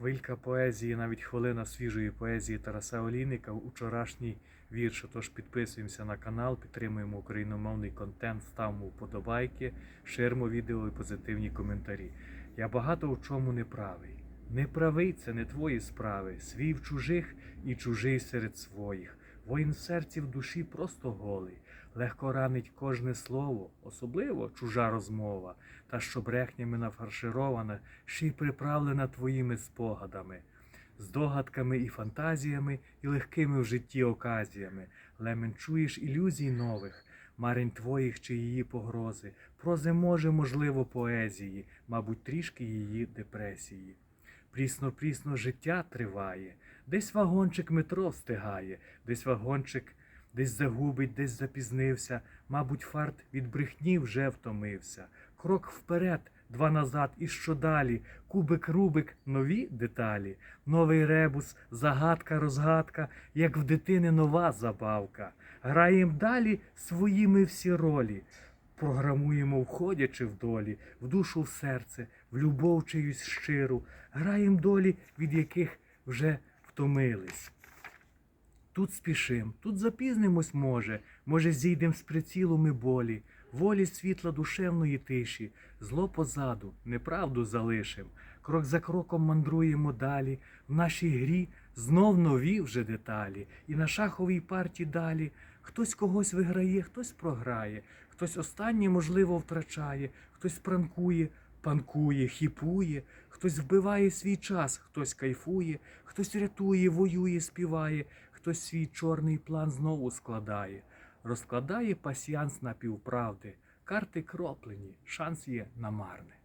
хвилька поезії, навіть хвилина свіжої поезії Тараса Олійника, вчорашній вірш. Тож підписуємося на канал, підтримуємо україномовний контент, ставимо вподобайки, ширимо відео і позитивні коментарі. Я багато в чому не правий. Не правий це не твої справи, свій в чужих і чужий серед своїх. Воїн серці в душі просто голий, легко ранить кожне слово, особливо чужа розмова, та що брехнями нафарширована, ще й приправлена твоїми спогадами, здогадками і фантазіями, і легкими в житті оказіями. Лемен чуєш ілюзій нових, марень твоїх чи її погрози, прози може, можливо, поезії, мабуть, трішки її депресії. Прісно-прісно життя триває, десь вагончик метро встигає, десь вагончик десь загубить, десь запізнився, мабуть, фарт від брехні вже втомився. Крок вперед, два назад, і що далі? Кубик, рубик, нові деталі, новий ребус, загадка, розгадка, як в дитини нова забавка. Граєм далі своїми всі ролі. Програмуємо, входячи в долі, в душу в серце, в любов чиюсь щиру, граєм долі, від яких вже втомились. Тут спішим, тут запізнимось може, може зійдем з прицілу ми болі, волі світла душевної тиші, зло позаду, неправду залишим. Крок за кроком мандруємо далі, в нашій грі знов нові вже деталі, і на шаховій парті далі хтось когось виграє, хтось програє, хтось останнє, можливо, втрачає, хтось пранкує, панкує, хіпує, хтось вбиває свій час, хтось кайфує, хтось рятує, воює, співає, хтось свій чорний план знову складає, розкладає пасіянс на півправди, карти кроплені, шанс є на марне.